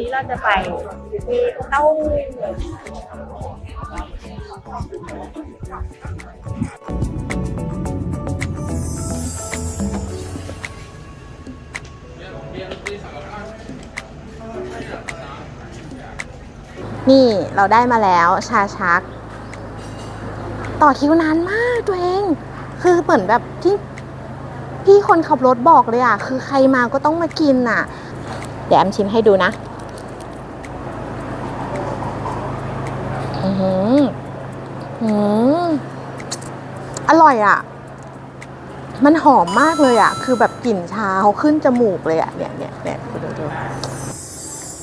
นนี้เราจะไปมีเต้านี่เราได้มาแล้วชาชัก ต่อคิวนานมากตัวเอง คือเหมือนแบบที่พี่คนขับรถบอกเลยอะ คือใครมาก็ต้องมากินอะ เดี๋ยวแอมชิมให้ดูนะ อือหืออืมอร่อยอะ มันหอมมากเลยอะ คือแบบกลิ่นชาเขาขึ้นจมูกเลยอะ เนี่ยเนี่ยเนี่ยดูดู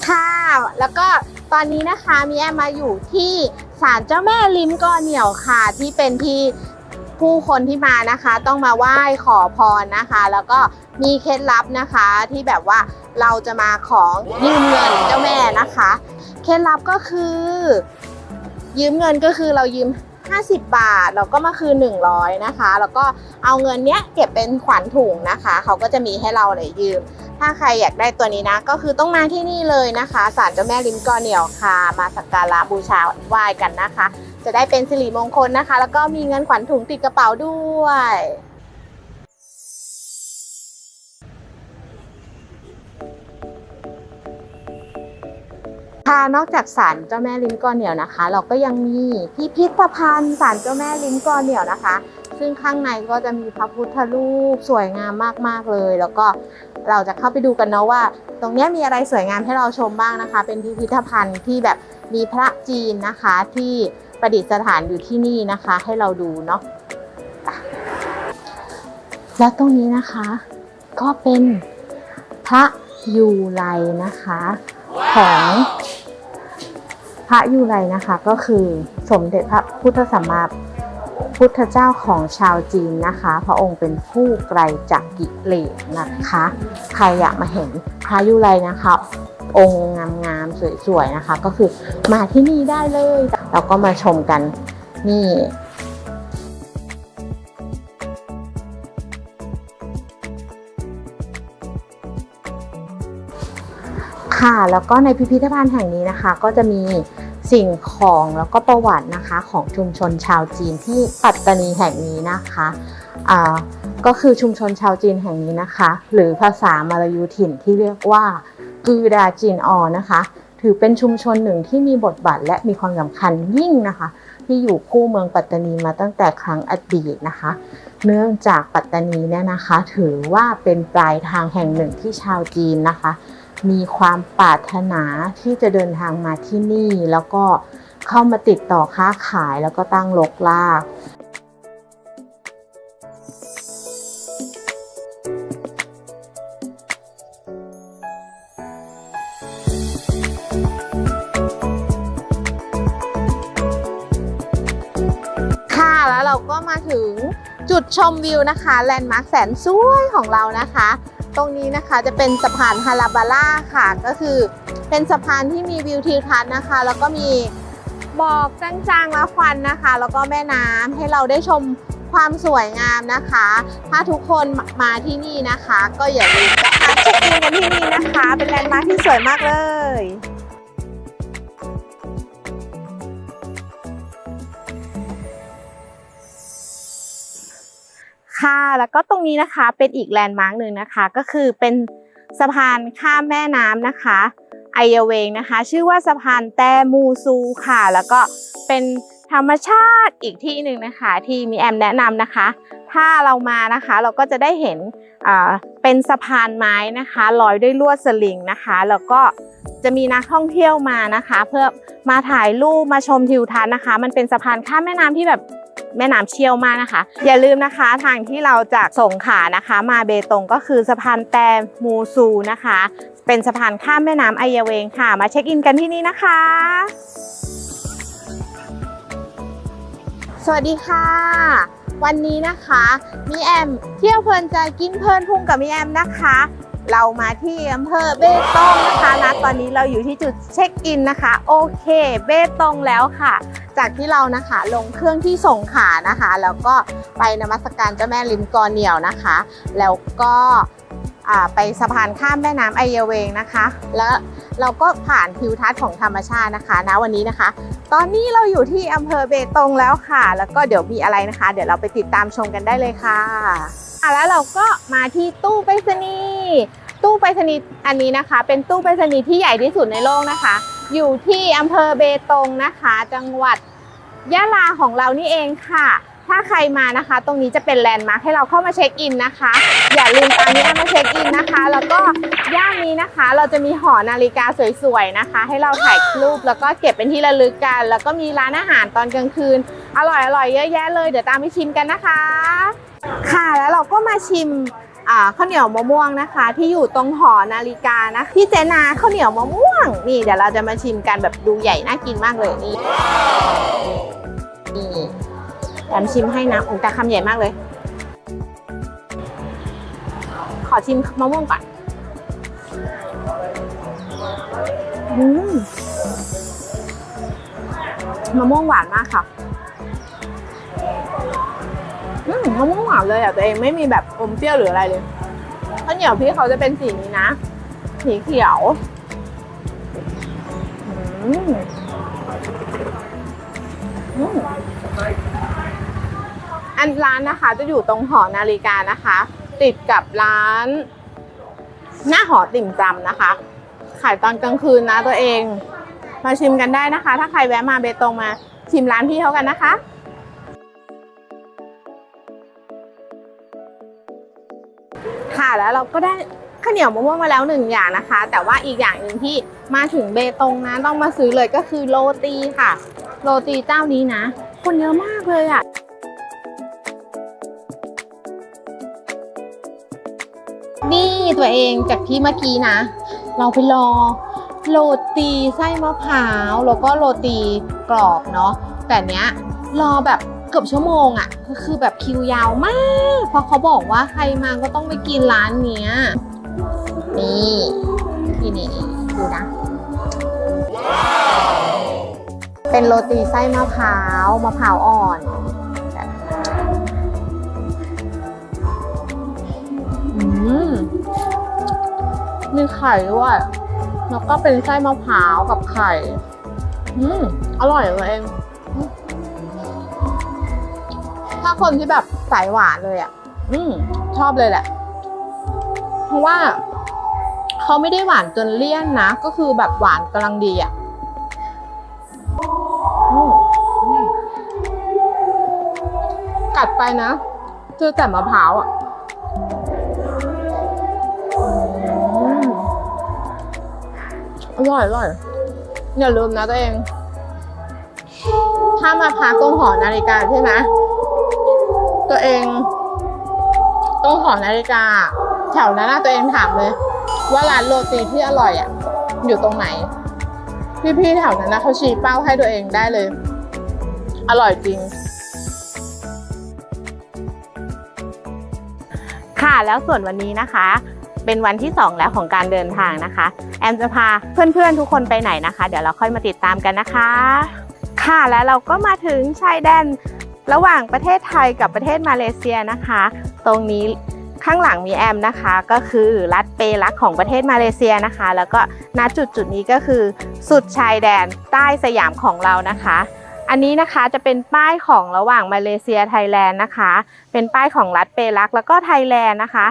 ค่ะแล้วก็ตอนนี้นะคะมีแอมมาอยู่ที่ศาลเจ้าแม่ลิ้มกอเหนียวค่ะ ที่เป็นที่ผู้คนที่มานะคะ ต้องมาไหว้ขอพรนะคะ แล้วก็มีเคล็ดลับนะคะที่แบบว่าเราจะมาของยืมเงินเจ้าแม่นะคะ เคล็ดลับก็คือ ยืมเงินก็คือเรายืม 50 บาท เราก็มาคืน 100 นะคะ แล้วก็เอาเงินเนี้ยเก็บเป็นขวัญถุงนะคะ เขาก็จะมีให้เราเลยยืม ถ้าใครอยากได้ตัวนี้นะ ก็คือต้องมาที่นี่เลยนะคะศาลเจ้าแม่ลิมกอเหนียวค่ะ มาสักการะบูชาไหว้กันนะคะ จะได้เป็นสิริมงคลนะคะ แล้วก็มีเงินขวัญถุงติดกระเป๋าด้วย ค่ะนอกจากศาลเจ้าแม่ลิ้นกอเหนียวนะคะ เราก็ยังมีพิพิธภัณฑ์ศาลเจ้าแม่ลิ้นกอเหนียวนะคะ ซึ่งข้างในก็จะมีพระพุทธรูปสวยงามมากๆเลย แล้วก็เราจะเข้าไปดูกันเนาะว่า ตรงนี้มีอะไรสวยงามให้เราชมบ้างนะคะ เป็นพิพิธภัณฑ์ที่แบบมีพระจีนนะคะที่ประดิษฐานอยู่ที่นี่นะคะ ให้เราดูเนาะอะแล้วตรงนี้นะคะ ก็เป็นพระยูไลนะคะของ พระยูไรนะคะก็คือสมเด็จพระพุทธสัมมาพุทธเจ้าของชาวจีนนะคะ พระองค์เป็นผู้ไกลจากกิเลสนะคะ ใครอยากมาเห็นพระยูไรนะคะ องค์งามๆสวยๆนะคะ ก็คือมาที่นี่ได้เลย เราก็มาชมกันนี่ ค่ะ แล้วก็ในพิพิธภัณฑ์แห่งนี้นะคะ ก็จะมีสิ่งของแล้วก็ประวัตินะคะของชุมชนชาวจีนที่ปัตตานีแห่งนี้นะคะอ่าก็คือชุมชนชาวจีนแห่งนี้นะคะ หรือภาษามาลายูถิ่นที่เรียกว่ากือดาจีนออนะคะ ถือเป็นชุมชนหนึ่งที่มีบทบาทและมีความสำคัญยิ่งนะคะ ที่อยู่คู่เมืองปัตตานีมาตั้งแต่ครั้งอดีตนะคะ เนื่องจากปัตตานีเนี่ยนะคะ ถือว่าเป็นปลายทางแห่งหนึ่งที่ชาวจีนนะคะ มีความปรารถนาที่จะเดินทางมาที่นี่แล้วก็เข้ามาติดต่อค้าขายแล้วก็ตั้งลกลากค่ะแล้วเราก็มาถึงจุดชมวิวนะคะแลนด์มาร์คแสนสวยของเรานะคะ ตรงนี้นะคะ จะเป็นสะพานฮาราบาร่าค่ะ ก็คือเป็นสะพานที่มีวิวทิวทัศน์นะคะ แล้วก็มีบอกจางๆและควันนะคะ แล้วก็แม่น้ำให้เราได้ชมความสวยงามนะคะ ถ้าทุกคนมาที่นี่นะคะ ก็อย่าลืมมาเช็คอินกันที่นี่นะคะ เป็นแลนด์มาร์คที่สวยมากเลย ค่ะ แล้วก็ตรงนี้นะคะเป็นอีกแลนด์มาร์กหนึ่งนะคะ ก็คือเป็นสะพานข้ามแม่น้ำนะคะไอยเวงนะคะ ชื่อว่าสะพานแตมูซูค่ะ แล้วก็เป็นธรรมชาติอีกที่หนึ่งนะคะ ที่มีแอมแนะนำนะคะ ถ้าเรามานะคะ เราก็จะได้เห็นเป็นสะพานไม้นะคะลอยด้วยลวดสลิงนะคะ แล้วก็จะมีนักท่องเที่ยวมานะคะ เพื่อมาถ่ายรูปมาชมทิวทัศน์นะคะ มันเป็นสะพานข้ามแม่น้ำที่แบบแม่น้ำเชี่ยวมากนะคะ อย่าลืมนะคะทางที่เราจากสงขานะคะ มาเบตงก็คือสะพานแตมูซูนะคะ เป็นสะพานข้ามแม่น้ำไอยเวงค่ะ มาเช็คอินกันที่นี่นะคะ สวัสดีค่ะ วันนี้นะคะมีแอมเที่ยวเพลินใจกินเพลินพุ่งกับมีแอมนะคะ เรามาที่อำเภอเบตงนะคะนะตอนนี้เราอยู่ที่จุดเช็คอินนะคะ โอเค เบตงแล้วค่ะ จากที่เรานะคะลงเครื่องที่ส่งขานะคะ แล้วก็ไปนมัสการเจ้าแม่ลิมกอเหนียวนะคะ แล้วก็ ไปสะพานข้ามแม่น้ำไอเยเวงนะคะ แล้วเราก็ผ่านทิวทัศน์ของธรรมชาตินะคะณวันนี้นะคะ ตอนนี้เราอยู่ที่อำเภอเบตงแล้วค่ะ แล้วก็เดี๋ยวมีอะไรนะคะ เดี๋ยวเราไปติดตามชมกันได้เลยค่ะอะแล้วเราก็มาที่ตู้ไปรษณีย์ตู้ไปรษณีย์อันนี้นะคะ เป็นตู้ไปรษณีย์ที่ใหญ่ที่สุดในโลกนะคะ อยู่ที่อำเภอเบตงนะคะ จังหวัดยะลาของเรานี่เองค่ะ ถ้าใครมานะคะ ตรงนี้จะเป็นแลนด์มาร์คให้เราเข้ามาเช็คอินนะคะ อย่าลืมตามนี้มมาเช็คอินนะคะ แล้วก็ย่านนี้นะคะ เราจะมีหอนาฬิกาสวยๆนะคะ ให้เราถ่ายรูปแล้วก็เก็บเป็นที่ระลึกกัน แล้วก็มีร้านอาหารตอนกลางคืน อร่อยๆเยอะแยะเลยเดี๋ยวตามไปชิมกันนะคะ ค่ะแล้วเราก็มาชิมข้าวเหนียวมะม่วงนะคะ ที่อยู่ตรงหอนาฬิกานะที่เจนาข้าวเหนียวมะม่วง นี่เดี๋ยวเราจะมาชิมกันแบบดูใหญ่น่ากินมากเลยนี่นี่ แอมชิมให้นะโอ้แต่คำใหญ่มากเลย ขอชิมมะม่วงก่อนอืมมะม่วงหวานมากค่ะอืมมะม่วงหวานเลยอะตัวเองไม่มีแบบอมเปรี้ยวหรืออะไรเลยข้าวเหนียวพี่เขาจะเป็นสีนี้นะ สีเขียวอืม อันร้านนะคะจะอยู่ตรงหอนาฬิกานะคะ ติดกับร้าน หน้าหอติ่มจำนะคะ ขายตอนกลางคืนนะตัวเอง มาชิมกันได้นะคะ ถ้าใครแวะมาเบตงมาชิมร้านพี่เขากันนะคะค่ะแล้วเราก็ได้ข้าวเหนียวมะม่วงมาแล้วหนึ่งอย่างนะคะ แต่ว่าอีกอย่างหนึ่งที่มาถึงเบตงนะต้องมาซื้อเลยก็คือโรตีค่ะ โรตีเจ้านี้นะ คนเยอะมากเลยอะ่ะ นี่ตัวเองจากที่เมื่อกี้นะ เราไปรอโรตีไส้มะพร้าวแล้วก็โรตีกรอบเนาะแต่เนี้ยรอแบบเกือบชั่วโมงอะ่ะก็คือแบบคิวยาวมาก เพราะเขาบอกว่าใครมาก็ต้องไปกินร้านเนี้ยนี่นี่นี่นี่ดูนะ เป็นโรตีไส้มะพร้าวมะพร้าวอ่อน มมีไข่ด้วย แล้วก็เป็นไส้มะพร้าวกับไข่ อืมอร่อยเลยเอง ถ้าคนที่แบบสายหวานเลยอะ อืมชอบเลยแหละ เพราะว่าเขาไม่ได้หวานจนเลี่ยนนะ ก็คือแบบหวานกำลังดีอะกัดไปนะเจอแต่มะพร้าวอะ อร่อยอร่อยอย่าลืมนะตัวเอง ถ้ามาพักตรงหอนาฬิกาใช่ไหมตัวเองตรงหอนาฬิกา แถวนั้นนะตัวเองถามเลย ว่าร้านโรตีที่อร่อยอะ อยู่ตรงไหน พี่ๆแถวนั้นนะเขาชี้เป้าให้ตัวเองได้เลย อร่อยจริงค่ะแล้วส่วนวันนี้นะคะ เป็นวันที่ 2 แล้วของการเดินทางนะคะ แอมจะพาเพื่อนๆทุกคนไปไหนนะคะ เดี๋ยวเราค่อยมาติดตามกันนะคะ ค่ะแล้วเราก็มาถึงชายแดนระหว่างประเทศไทยกับประเทศมาเลเซียนะคะ ตรงนี้ข้างหลังมีแอมนะคะ ก็คือรัฐเปรักของประเทศมาเลเซียนะคะ แล้วก็ณจุดจุดนี้ก็คือสุดชายแดนใต้สยามของเรานะคะ อันนี้นะคะจะเป็นป้ายของระหว่างมาเลเซียไทยแลนด์นะคะ เป็นป้ายของรัฐเปรักแล้วก็ไทยแลนด์นะคะ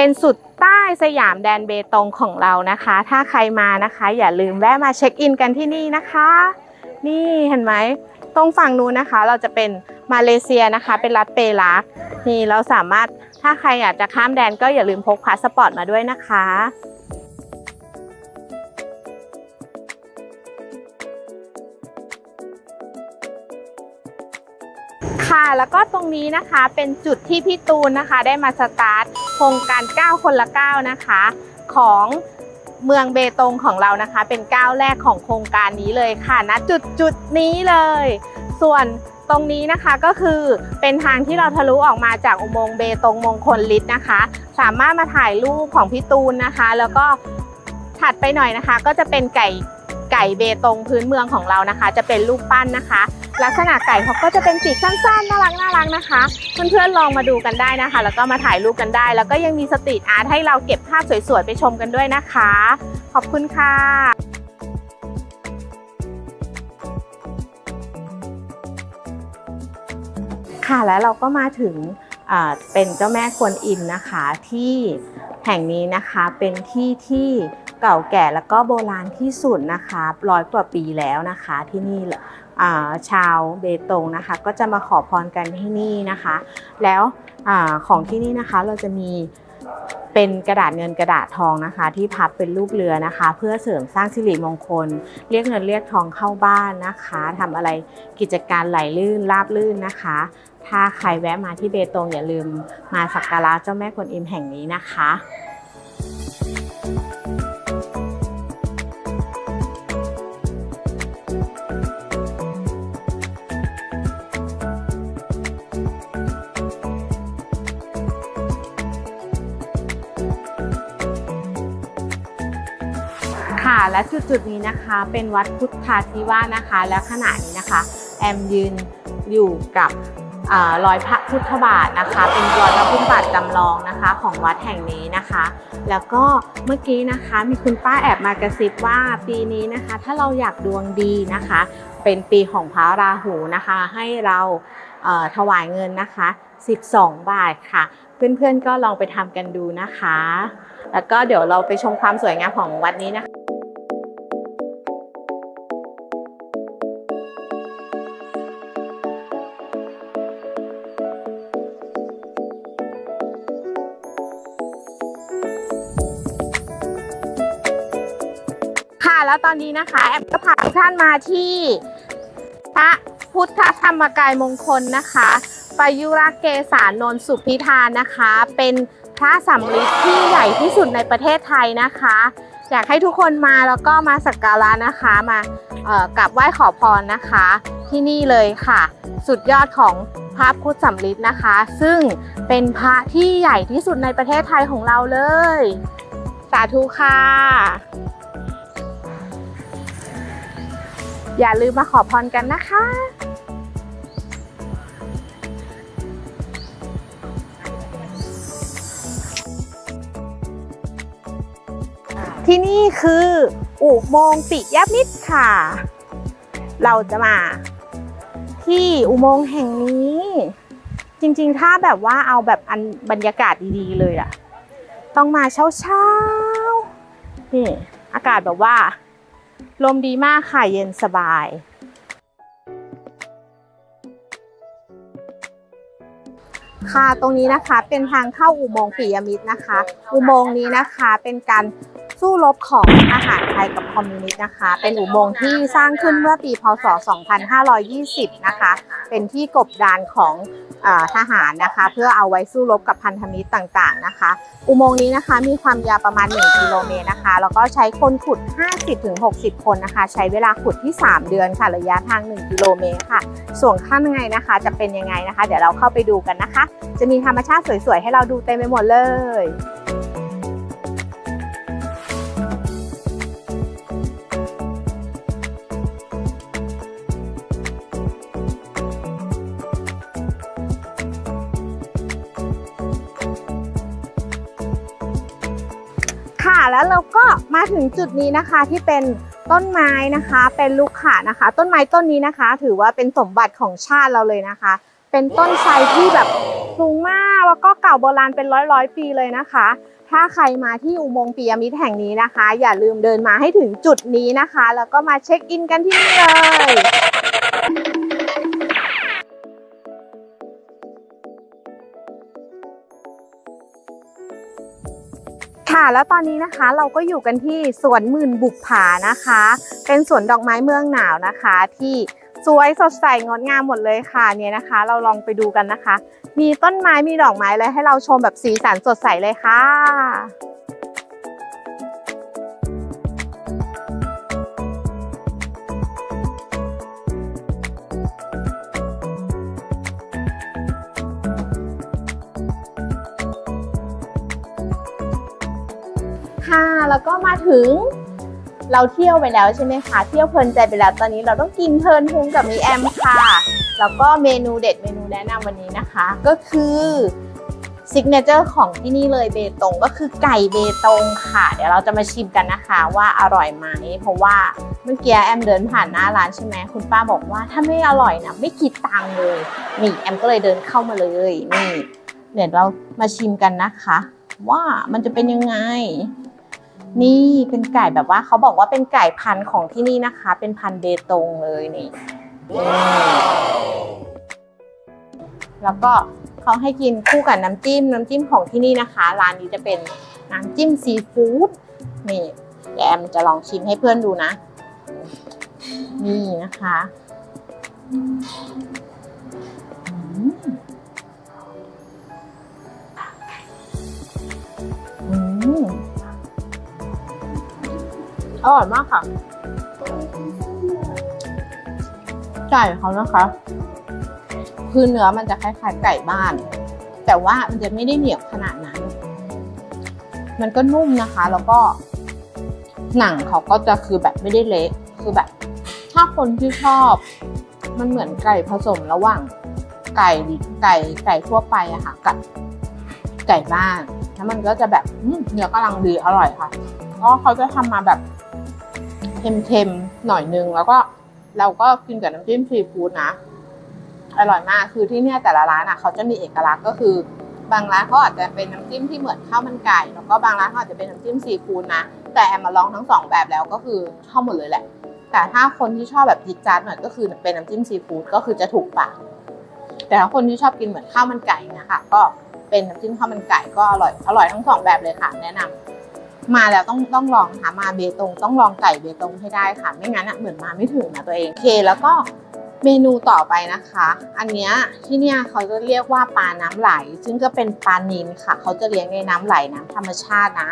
เป็นสุดใต้สยามแดนเบตงของเรานะคะ ถ้าใครมานะคะ อย่าลืมแวะมาเช็คอินกันที่นี่นะคะ นี่เห็นไหมตรงฝั่งนู้นนะคะ เราจะเป็นมาเลเซียนะคะ เป็นรัฐเปรักนี่เราสามารถถ้าใครอยากจะข้ามแดนก็อย่าลืมพกพาสปอร์ตมาด้วยนะคะ ค่ะ แล้วก็ตรงนี้นะคะเป็นจุดที่พี่ตูนนะคะ ได้มาสตาร์ทโครงการ 9 คนละ 9 นะคะ ของเมืองเบตงของเรานะคะ เป็นก้าวแรกของโครงการนี้เลยค่ะณจุดจุดนี้เลย ส่วนตรงนี้นะคะก็คือเป็นทางที่เราทะลุออกมาจากอุโมงค์เบตงมงคลลิศนะคะ สามารถมาถ่ายรูปของพี่ตูนนะคะ แล้วก็ถัดไปหน่อยนะคะ ก็จะเป็นไก่ไก่เบตงพื้นเมืองของเรานะคะ จะเป็นรูปปั้นนะคะ ลักษณะไก่เขาก็จะเป็นปีกสั้นๆน่ารักน่ารักนะคะเพื่อนๆลองมาดูกันได้นะคะ แล้วก็มาถ่ายรูปกันได้ แล้วก็ยังมีสตรีทอาร์ตให้เราเก็บภาพสวยๆไปชมกันด้วยนะคะ ขอบคุณค่ะค่ะแล้วเราก็มาถึงเป็นเจ้าแม่กวนอิมนะคะที่แห่งนี้นะคะเป็นที่ที่เก่าแก่แล้วก็โบราณที่สุดนะคะร้อยกว่าปีแล้วนะคะที่นี่ ชาวเบตงนะคะ ก็จะมาขอพรกันที่นี่นะคะ แล้วอของที่นี่นะคะเราจะมีเป็นกระดาษเงินกระดาษทองนะคะ ที่พับเป็นรูปเรือนะคะ เพื่อเสริมสร้างสิริมงคล เรียกเงินเรียกทองเข้าบ้านนะคะทำอะไรกิจการไหลลื่นราบลื่นนะคะ ถ้าใครแวะมาที่เบตงอย่าลืมมาสักการะเจ้าแม่กวนอิมแห่งนี้นะคะ และจุดจุดๆนี้นะคะ เป็นวัดพุทธาธิวาสนะคะ และขณะนี้นะคะ แอมยืนอยู่กับรอยพระพุทธบาทนะคะ เป็นรอยพระพุทธบาทจำลองนะคะของวัดแห่งนี้นะคะ แล้วก็เมื่อกี้นะคะมีคุณป้าแอบมากระซิบว่าปีนี้นะคะ ถ้าเราอยากดวงดีนะคะ เป็นปีของพระราหูนะคะ ให้เราเถวายเงินนะคะ 12 บาทค่ะ เพื่อนๆก็ลองไปทำกันดูนะคะ แล้วก็เดี๋ยวเราไปชมความสวยงามของวัดนี้นะคะ อนนี้นะคะแอมก็พาทุกท่านมาที่พระพุทธธรรมกายมงคลนะคะปยุรเกสานนท์สุพิธานนะคะ เป็นพระสำริดที่ใหญ่ที่สุดในประเทศไทยนะคะ อยากให้ทุกคนมาแล้วก็มาสักการะนะคะมาเอ่อกราบไหว้ขอพรนะคะ ที่นี่เลยค่ะ สุดยอดของพระพุทธสำริดนะคะ ซึ่งเป็นพระที่ใหญ่ที่สุดในประเทศไทยของเราเลย สาธุค่ะ อย่าลืมมาขอพรกันนะคะที่นี่คืออุโมงค์ปิยมิตรค่ะ เราจะมาที่อุโมงค์แห่งนี้ จริงๆ ถ้าแบบว่าเอาแบบอันบรรยากาศดีๆเลยอะต้องมาเช้าๆนี่อากาศแบบว่า ลมดีมากค่ะ เย็นสบาย ค่ะตรงนี้นะคะเป็นทางเข้าอุโมงค์ปิยมิตรนะคะ อุโมงค์นี้นะคะเป็นการ สู้รบของทหารไทยกับคอมมิวนิสต์นะคะ เป็นอุโมงค์ที่สร้างขึ้นเมื่อปีพศ 2520 นะคะ เป็นที่กบดานของอทหารนะคะ เพื่อเอาไว้สู้รบกับพันธมิตรต่างๆนะคะ อุโมงค์นี้นะคะมีความยาวประมาณ 1 กิโลเมตรนะคะ แล้วก็ใช้คนขุด 50-60 คนนะคะ ใช้เวลาขุดที่ 3 เดือนค่ะ ระยะทาง 1 กิโลเมตรค่ะ ส่วนข้างในนะคะ จะเป็นยังไงนะคะ เดี๋ยวเราเข้าไปดูกันนะคะ จะมีธรรมชาติสวยๆ ให้เราดูเต็มไปหมดเลย แล้วเราก็มาถึงจุดนี้นะคะที่เป็นต้นไม้นะคะ เป็นลูกข่านะคะ ต้นไม้ต้นนี้นะคะ ถือว่าเป็นสมบัติของชาติเราเลยนะคะ เป็นต้นไทรที่แบบสูงมากแล้วก็เก่าโบราณเป็นร้อยร้อยปีเลยนะคะ ถ้าใครมาที่อุโมงค์ปียมิตรแห่งนี้นะคะ อย่าลืมเดินมาให้ถึงจุดนี้นะคะ แล้วก็มาเช็คอินกันที่นี่เลย ค่ะ แล้วตอนนี้นะคะเราก็อยู่กันที่สวนหมื่นบุกผานะคะ เป็นสวนดอกไม้เมืองหนาวนะคะ ที่สวยสดใสงดงามหมดเลยค่ะเนี่ยนะคะ เราลองไปดูกันนะคะ มีต้นไม้มีดอกไม้เลยให้เราชมแบบสีสันสดใสเลยค่ะ ถึง เราเที่ยวไปแล้วใช่ไหมคะ เที่ยวเพลินใจไปแล้วตอนนี้เราต้องกินเพลินพุงกับมีแอมค่ะ แล้วก็เมนูเด็ดเมนูแนะนำวันนี้นะคะ ก็คือซิกเนเจอร์ของที่นี่เลยเบตงก็คือไก่เบตงค่ะ เดี๋ยวเราจะมาชิมกันนะคะว่าอร่อยไหมเพราะว่าเมื่อกี้แอมเดินผ่านหน้าร้านใช่ไหมคุณป้าบอกว่าถ้าไม่อร่อยนะไม่คิดตังค์เลยนี่แอมก็เลยเดินเข้ามาเลยนี่เดี๋ยวเรามาชิมกันนะคะ ว่ามันจะเป็นยังไง นี่เป็นไก่แบบว่าเขาบอกว่าเป็นไก่พันธุ์ของที่นี่นะคะ เป็นพันธุ์เบตงเลยนี่ แล้วก็เขาให้กินคู่กับน้ำจิ้ม น้ำจิ้มของที่นี่นะคะ ร้านนี้จะเป็นน้ำจิ้มซีฟู้ดนี่แอมจะลองชิมให้เพื่อนดูนะ นี่นะคะอืม อร่อยมากค่ะ ไก่เขานะคะ คือเนื้อมันจะคล้ายๆไก่บ้าน แต่ว่ามันจะไม่ได้เหนียวขนาดนั้น มันก็นุ่มนะคะ แล้วก็หนังเขาก็จะคือแบบไม่ได้เละคือแบบ ถ้าคนที่ชอบ มันเหมือนไก่ผสมระหว่าง ไก่ไก่ไก่ทั่วไปอะค่ะกับไก่บ้านแล้วมันก็จะแบบเนื้อกำลังดีอร่อยค่ะ ก็เขาจะทำมาแบบ เค็มๆหน่อยนึง แล้วก็เราก็กินกับน้ำจิ้มซีฟู้ดนะ อร่อยมากคือที่เนี่ยแต่ละร้านอะเขาจะมีเอกลักษณ์ก็คือบางร้านเขาอาจจะเป็นน้ำจิ้มที่เหมือนข้าวมันไก่แล้วก็บางร้านเขาอาจจะเป็นน้ำจิ้มซีฟู้ดนะแต่แอมมาลองทั้งสองแบบแล้วก็คือชอบหมดเลยแหละ แต่ถ้าคนที่ชอบแบบจิดจาดหน่อยก็คือเป็นน้ำจิ้มซีฟู้ดก็คือจะถูกปากแต่ถ้าคนที่ชอบกินเหมือนข้าวมันไก่นะคะก็เป็นน้ำจิ้มข้าวมันไก่ก็อร่อยอร่อยทั้งสองแบบเลยค่ะ แนะนำ มาแล้วต้องต้องลองนะคะมาเบตงต้องลองไก่เบตงให้ได้ค่ะ ไม่งั้นอะเหมือนมาไม่ถึงนะตัวเองโอเค แล้วก็เมนูต่อไปนะคะ อันเนี้ยที่เนี่ยเขาจะเรียกว่าปลาน้ำไหล ซึ่งก็เป็นปลานิลค่ะ เขาจะเลี้ยงในน้ำไหลน้ำธรรมชาตินะ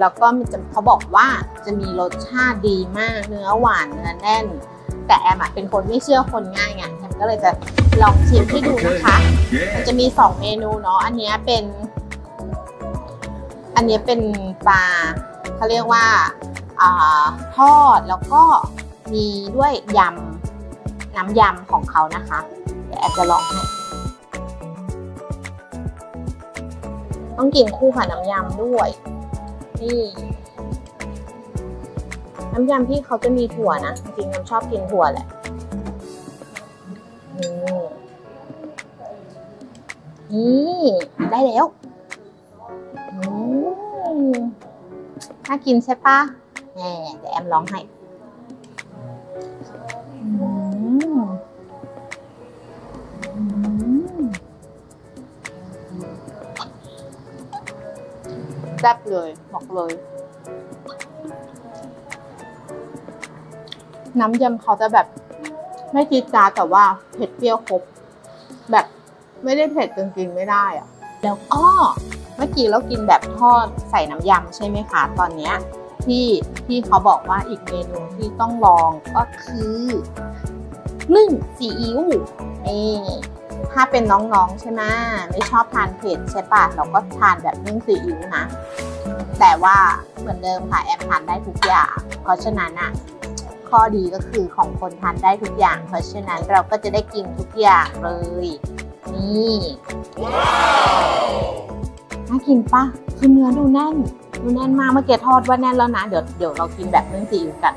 แล้วก็มันจะเขาบอกว่าจะมีรสชาติดีมากเนื้อหวานเนื้อแน่น แต่แอมอะเป็นคนไม่เชื่อคนง่ายไงแอมก็เลยจะลองชิมให้ดูนะคะ มันจะมีสองเมนูเนาะอันเนี้ยเป็น นนี้เป็นปลาเขาเรียกว่าอทอดแล้วก็มีด้วยยำน้ำยำของเขานะคะ เดี๋ยวแอบจะลองให้ต้องกินคู่กับน้ำยำด้วย นี่ น้ำยำที่เขาจะมีถั่วนะ จริงๆน้ำชอบกินถั่วแหละนี่ ได้แล้ว อื น่ากินใช่ปะแหมเดี๋ยวแอมลองให้แซ่บเลยบอกเลย น้ำยำเขาจะแบบ ไม่จีดจาแต่ว่าเผ็ดเปรี้ยวครบ แบบไม่ได้เผ็ดจนกินไม่ได้อะแล้วก็ มื่อกี้เรากินแบบทอดใส่น้ำยำใช่ไหมคะ ตอนนี้ที่ที่เขาบอกว่าอีกเมนูที่ต้องลองก็คือนึ่งซีอิ๊วนี่ถ้าเป็นน้องๆใช่ไหมไม่ชอบทานเผ็ดใช่ปะเราก็ทานแบบนึ่งซีอิ๊วนะ แต่ว่าเหมือนเดิมค่ะแอมทานได้ทุกอย่าง เพราะฉะนั้นอะข้อดีก็คือของคนทานได้ทุกอย่าง เพราะฉะนั้นเราก็จะได้กินทุกอย่างเลย นี่ น่ากินปะคือเนื้อดูแน่น ดูแน่นมากเมื่อกี้ทอดว่าแน่นแล้วนะ เดี๋ยวเดี๋ยวเรากินแบบนึ่งซีอิ๊วกัน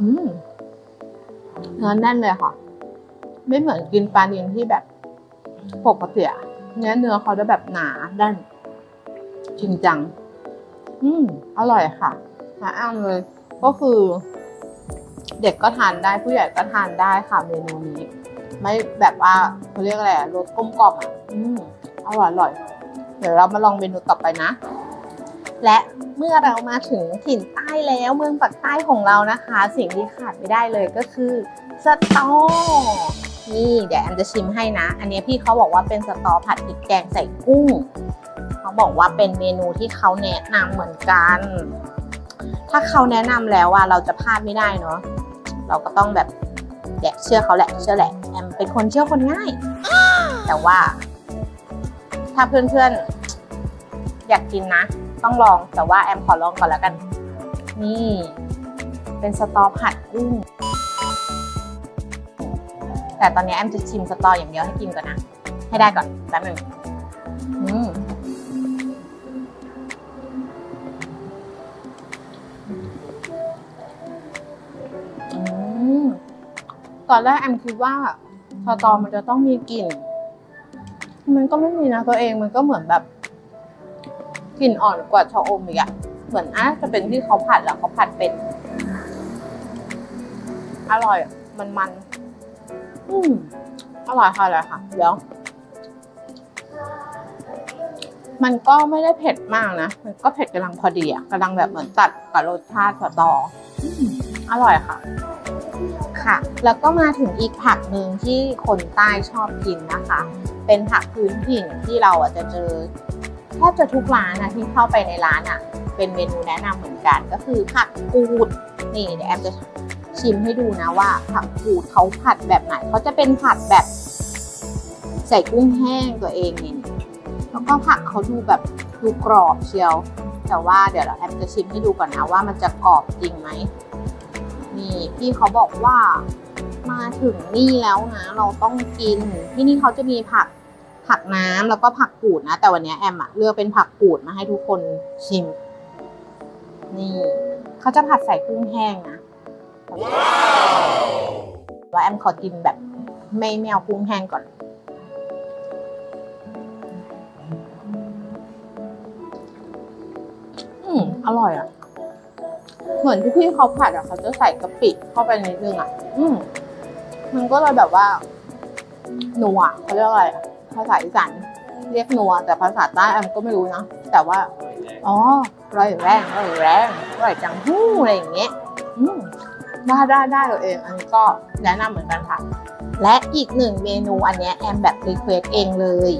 อืมเนื้อแน่นเลยค่ะ ไม่เหมือนกินปลานิลที่แบบปกติอะเนื้อเนื้อเขาจะแบบหนาแน่นจริงจัง อืม อร่อยค่ะมาอ้างเลย ก็คือ เด็กก็ทานได้ผู้ใหญ่ก็ทานได้ค่ะเมนูนี้ ไม่แบบว่าเขาเรียกอะไรรสกลมกล่อมอะอืมอร่อยอร่อย เดี๋ยวเรามาลองเมนูต่อไปนะ และเมื่อเรามาถึงถิ่นใต้แล้วเมืองปักใต้ของเรานะคะ สิ่งที่ขาดไม่ได้เลยก็คือสตอนี่เดี๋ยวแอมจะชิมให้นะ อันนี้พี่เขาบอกว่าเป็นสตอผัดพริกแกงใส่กุ้งเขาบอกว่าเป็นเมนูที่เขาแนะนำเหมือนกัน ถ้าเขาแนะนำแล้วว่าเราจะพลาดไม่ได้เนาะ เราก็ต้องแบบแดกเชื่อเขาแหละเชื่อแหละแอมเป็นคนเชื่อคนง่าย แต่ว่า ถ้าเพื่อนๆ อยากกินนะ ต้องลองแต่ว่าแอมขอลองก่อนแล้วกัน นี่ เป็นสตอผัดกุ้งแต่ตอนนี้แอมจะชิมสตออย่างเดียวให้กินก่อนนะ ให้ได้ก่อนแป๊บหนึง ตอนแรกแอมคิดว่าสตอมันจะต้องมีกลิ่น มันก็ไม่มีนะตัวเองมันก็เหมือนแบบกลิ่นอ่อนกว่าชะอมอีกอะเหมือนอะจะเป็นที่เขาผัดแล้วเขาผัดเป็น อร่อย มันมันอืมอร่อยค่ะเลยค่ะเดี๋ยวมันก็ไม่ได้เผ็ดมากนะ มันก็เผ็ดกำลังพอดีอะกำลังแบบเหมือนตัดกับรสชาติสตออร่อยค่ะ ค่ะ แล้วก็มาถึงอีกผักหนึ่งที่คนใต้ชอบกินนะคะ เป็นผักพื้นถิ่นที่เราอาจจะเจอแทบจะทุกร้านนะที่เข้าไปในร้านอะ่ะ เป็นเมนูแนะนำเหมือนกันก็คือผักกูดนี่เดี๋ยวแอมจะชิมให้ดูนะว่าผักกูดเขาผัดแบบไหนเขาจะเป็นผัดแบบ ใส่กุ้งแห้งตัวเองนี่แล้วก็ผักเขาดูแบบดูกรอบเชียว แต่ว่าเดี๋ยวเราแอมจะชิมให้ดูก่อนนะว่ามันจะกรอบจริงไหม นี่พี่เขาบอกว่ามาถึงนี่แล้วนะ เราต้องกิน ที่นี่เขาจะมีผักผักน้ำแล้วก็ผักกูดนะ แต่วันนี้แอมอะเลือกเป็นผักกูดมาให้ทุกคนชิม นี่เขาจะผัดใส่กุ้งแห้งนะว่าแอมขอกินแบบไม่ไม่เอากุ้งแห้งก่อน อืมอร่อยอะ เหมือนที่พี่เขาผัดอะเขาจะใส่กะปิเข้าไปนิดนึงอะ อืมมันก็เลยแบบว่านัวเขาเรียกอะไรภาษาอีสานเรียกนัว แต่ภาษาใต้แอมก็ไม่รู้นะแต่ว่า อ๋ออร่อยแรงอร่อยแรงอร่อยจังหู้อะไรอย่างเงี้ยอืมได้ได้ได้ตัวเอง อันนี้ก็แนะนำเหมือนกันค่ะ และอีกหนึ่งเมนูอันเนี้ยแอมแบบรีเควสเองเลย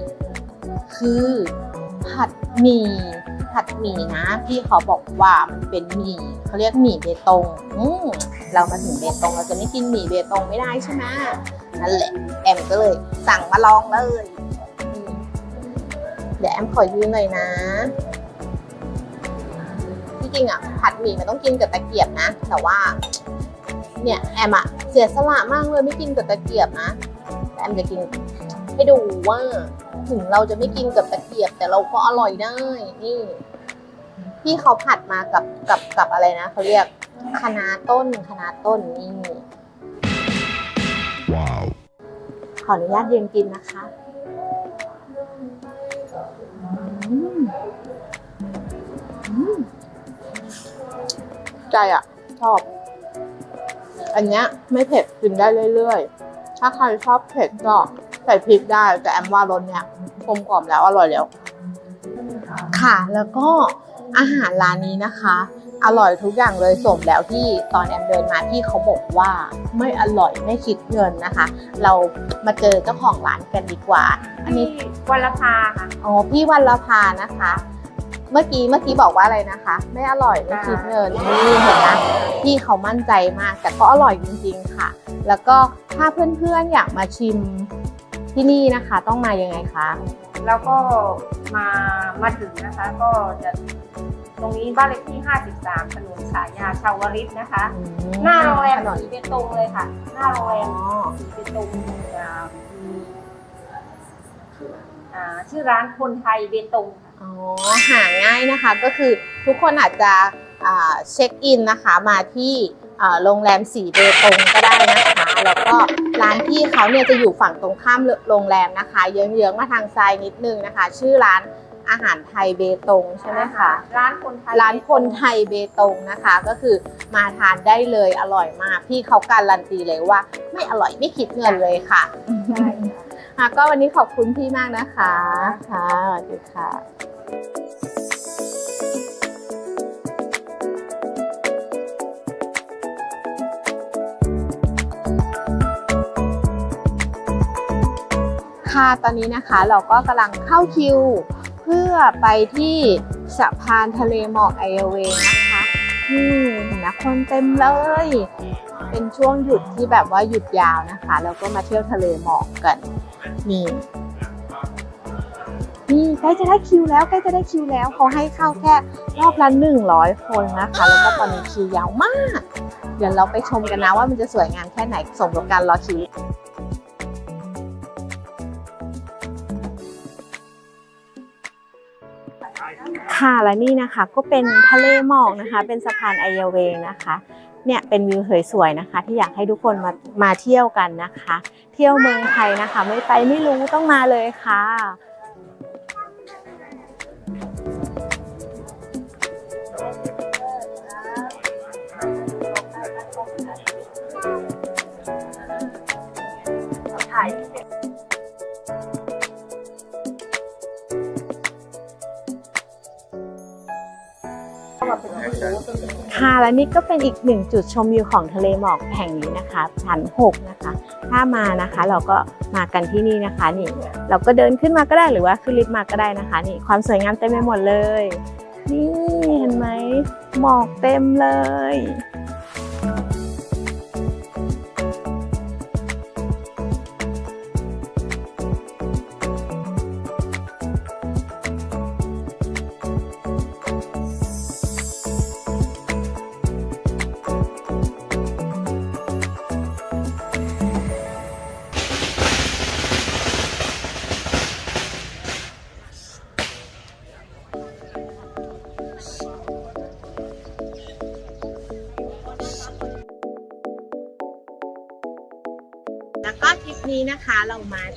คือผัดหมี่ ผัดหมี่นะ พี่เขาบอกว่ามันเป็นหมี่เขาเรียกหมี่เบตงอืมเรามาถึงเบตงเราจะไม่กินหมี่เบตงไม่ได้ใช่ไหมนั่นแหละแอมก็เลยสั่งมาลองเลย เดี๋ยวแอมขอยืนหน่อยนะ ที่จริงอะผัดหมี่มันต้องกินกับตะเกียบนะ แต่ว่า เนี่ยแอมอะเสียสละมากเลยไม่กินกับตะเกียบนะแต่แอมจะกินให้ดูว่า ถึงเราจะไม่กินกับตะเกียบ แต่เราก็อร่อยได้นี่พี่เขาผัดมากับกับกับอะไรนะเขาเรียกคะน้าต้นคะน้าต้นนี่ Wow. ขออนุญาตยืนกินนะคะอืมอืมใจอะ ชอบ อันเนี้ยไม่เผ็ดกินได้เรื่อยๆ ถ้าใครชอบเผ็ดก็ ใส่พริกได้ แต่แอมว่ารสเนี้ยกลมกล่อมแล้วอร่อยแล้ว ค่ะแล้วก็อาหารร้านนี้นะคะ อร่อยทุกอย่างเลยสมแล้วที่ตอนแอมเดินมาที่เขาบอกว่าไม่อร่อยไม่คิดเงินนะคะ เรามาเจอเจ้าของร้านกันดีกว่า อันนี้ที่วัลภาค่ะอ๋อพี่วันละพานะคะ เมื่อกี้เมื่อกี้บอกว่าอะไรนะคะ ไม่อร่อยไม่คิดเงินนี่เห็นนะพี่เขามั่นใจมากแต่ก็อร่อยจริง ๆค่ะ แล้วก็ถ้าเพื่อนๆอยากมาชิม ที่นี่นะคะต้องมายังไงคะ แล้วก็มามาถึงนะคะก็จะตรงนี้บ้านเลขที่ 53 ถนนสายยาชาวริตนะคะอืมหน้าโรงแรมถนนสีเบตงเลยค่ะ หน้าโรงแรอ๋มอสีเบตงอ่ามีอ่าชื่อร้านคนไทยเบตงค่ะอ๋อหาง่ายนะคะก็คือทุกคนอาจจะอ่าเช็คอินนะคะมาที่อ่าโรงแรมสีเบตงก็ได้นะคะ แล้วก็ ร้านพี่เขาเนี่ยจะอยู่ฝั่งตรงข้ามโรงแรมนะคะ เยื้องๆมาทางซ้ายนิดนึงนะคะ ชื่อร้านอาหารไทยเบตงใช่ไหมคะร้านคนไทยร้านคนไทยเบตงนะคะ ก็คือมาทานได้เลยอร่อยมาก พี่เขาการันตีเลยว่า ไม่อร่อยไม่คิดเงินเลยค่ะใช่ค่ะค่ะก็วันนี้ขอบคุณพี่มากนะคะ ค่ะสวัสดีค่ะ ค่ะตอนนี้นะคะเราก็กำลังเข้าคิว เพื่อไปที่สะพานทะเลหมอกไอเวย์นะคะนี่เห็นะคนเต็มเลย เป็นช่วงหยุดที่แบบว่าหยุดยาวนะคะแล้วก็มาเที่ยวทะเลหมอกกันนี่นี่ใกล้จะได้คิวแล้วใกล้จะได้คิวแล้วเขาให้เข้าแค่รอบละ100คนนะคะ แล้วก็ตอนนี้คิวยาวมาก เดี๋ยวเราไปชมกันนะว่ามันจะสวยงามแค่ไหนสมกับการรอคิว ค่ะและนี่นะคะก็เป็นทะเลหมอกนะคะ เป็นสะพานไอยาเวงนะคะเนี่ยเป็นวิวสวยๆนะคะ ที่อยากให้ทุกคนมามาเที่ยวกันนะคะ เที่ยวเมืองไทยนะคะ ไม่ไปไม่รู้ต้องมาเลยค่ะ ค่ะและนี่ก็เป็นอีกหนึ่งจุดชมวิวของทะเลหมอกแห่งนี้นะคะชั้น6นะคะ ถ้ามานะคะเราก็มากันที่นี่นะคะนี่ เราก็เดินขึ้นมาก็ได้หรือว่าขึ้นลิฟต์มาก็ได้นะคะ นี่ความสวยงามเต็มไปหมดเลย นี่เห็นไหมหมอกเต็มเลย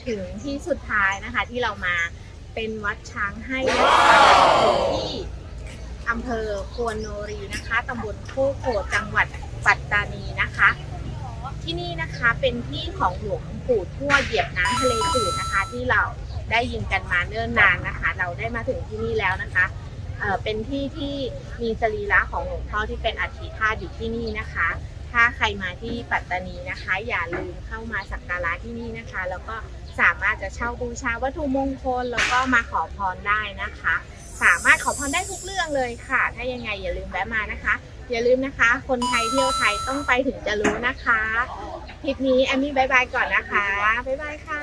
ถึงที่สุดท้ายนะคะ ที่เรามาเป็นวัดช้างให้นะคะที่อำเภอควนโนรีนะคะตำบลโคกโขดจังหวัดปัตตานีนะคะ ที่นี่นะคะเป็นที่ของหลวงปู่ทั่วเหยียบน้ำทะเลจืดนะคะ ที่เราได้ยินกันมาเนิ่นนานนะคะ เราได้มาถึงที่นี่แล้วนะคะเเป็นที่ที่มีสรีระของหลวงพ่อที่เป็นอัฐิธาตุอยู่ที่นี่นะคะ ถ้าใครมาที่ปัตตานีนะคะ อย่าลืมเข้ามาสักการะที่นี่นะคะ แล้วก็ สามารถจะเช่าบูชาวัตถุมงคลแล้วก็มาขอพรได้นะคะ สามารถขอพรได้ทุกเรื่องเลยค่ะ ถ้ายังไงอย่าลืมแวะมานะคะ อย่าลืมนะคะ คนไทยเที่ยวไทยต้องไปถึงจะรู้นะคะคลิปนี้แอมมี่บายบายก่อนนะคะบายบายค่ะ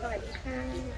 สวัสดีค่ะ